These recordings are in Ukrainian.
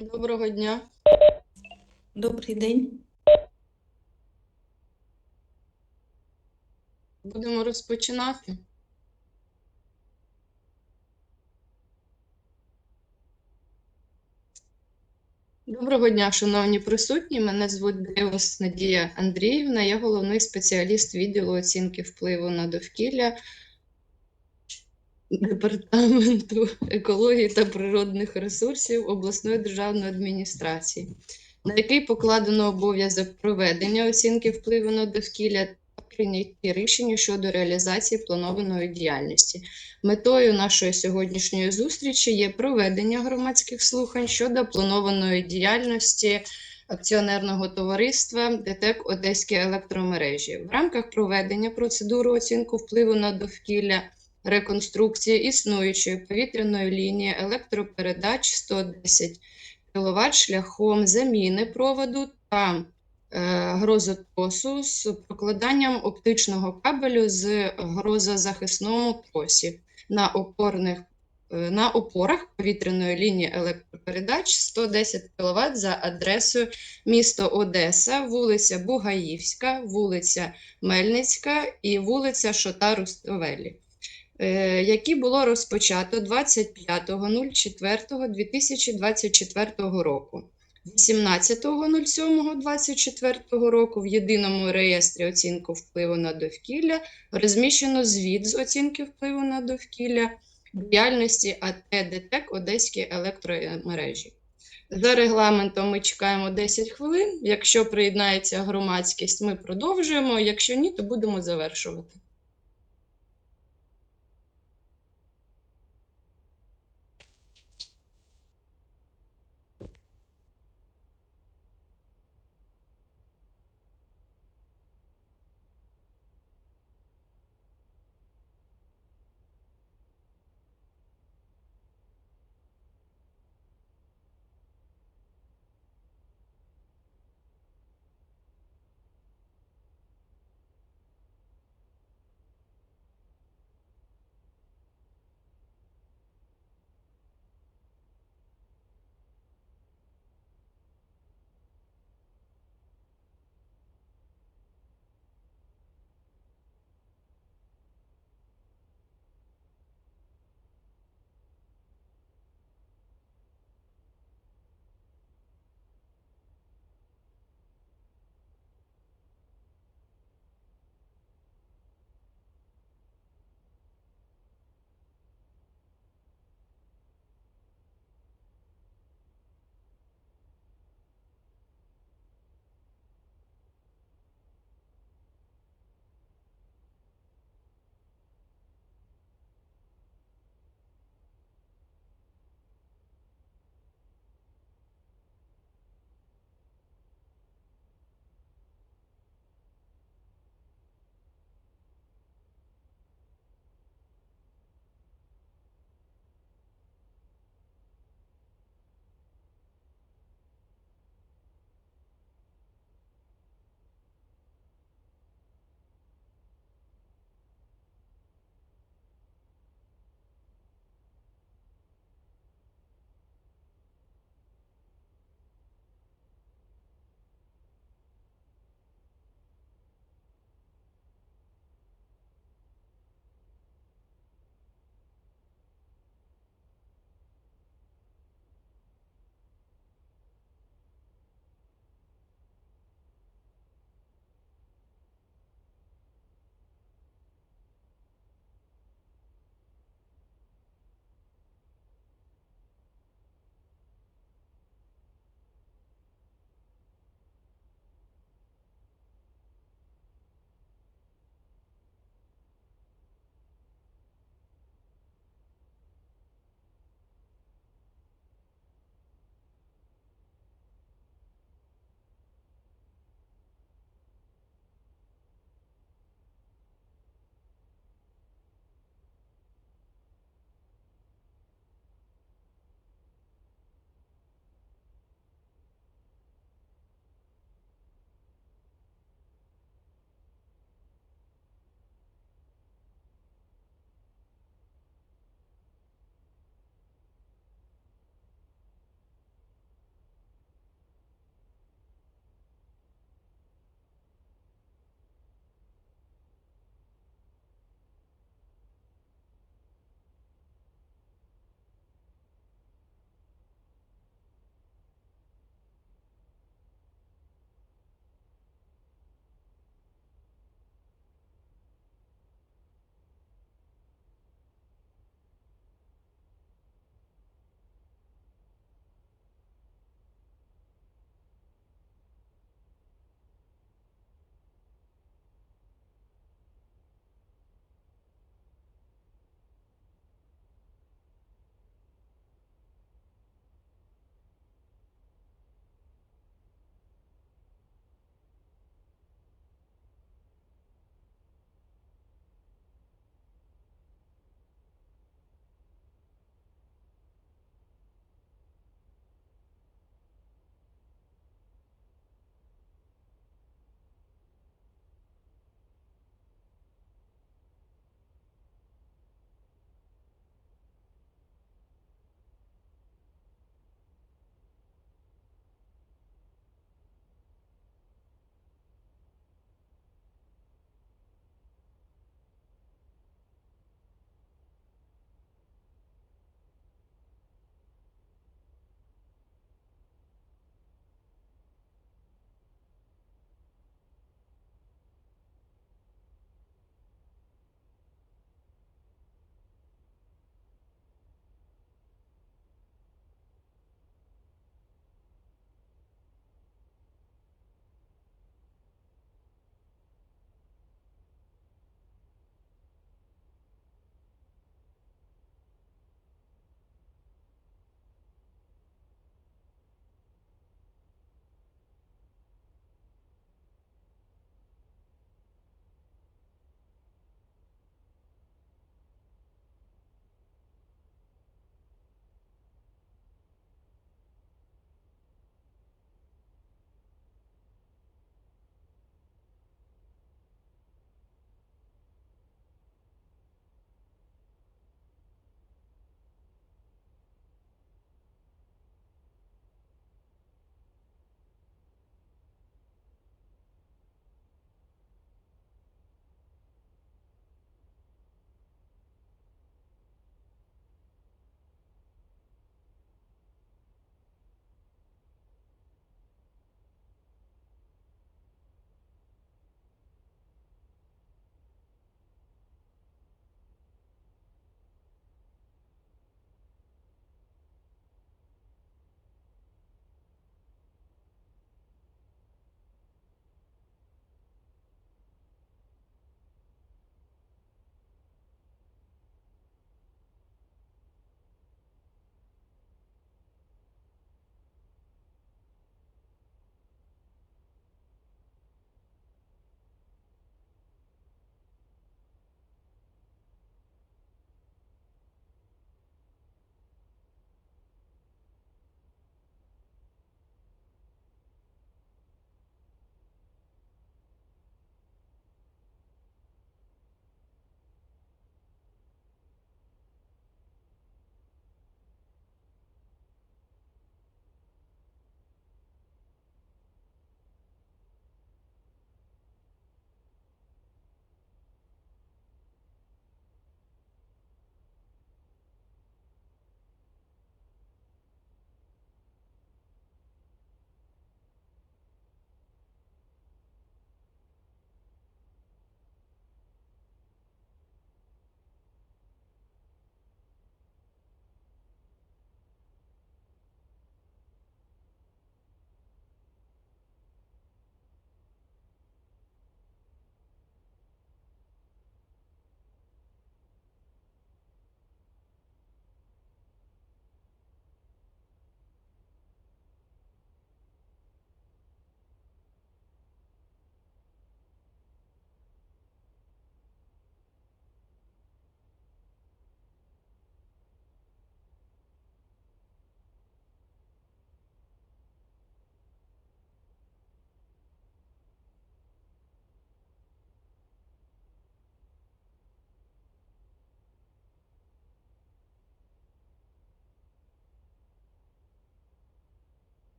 Доброго дня. Добрий день. Будемо розпочинати. Доброго дня, шановні присутні. Мене звуть Деус Надія Андріївна. Я головний спеціаліст відділу оцінки впливу на довкілля Департаменту екології та природних ресурсів обласної державної адміністрації, на який покладено обов'язок проведення оцінки впливу на довкілля та прийняття рішення щодо реалізації планованої діяльності. Метою нашої сьогоднішньої зустрічі є проведення громадських слухань щодо планованої діяльності акціонерного товариства ДТЕК Одеські електромережі. В рамках проведення процедури оцінку впливу на довкілля реконструкції існуючої повітряної лінії електропередач 110 кВт шляхом заміни проводу та е, грозотросу з прокладанням оптичного кабелю з грозозахисному тросі на опорних е, на опорах повітряної лінії електропередач 110 кВт за адресою місто Одеса, вулиця Бугаївська, вулиця Мельницька і вулиця Шота Руставелі, які було розпочато 25.04.2024 року. 18.07.24 року в єдиному реєстрі оцінки впливу на довкілля розміщено звіт з оцінки впливу на довкілля діяльності АТ ДТЕК Одеські електромережі. За регламентом ми чекаємо 10 хвилин. Якщо приєднається громадськість, ми продовжуємо. Якщо ні, то будемо завершувати.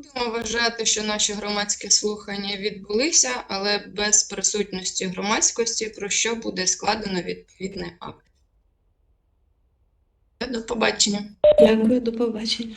Будемо вважати, що наші громадські слухання відбулися, але без присутності громадськості, про що буде складено відповідний акт. До побачення. Дякую, до побачення.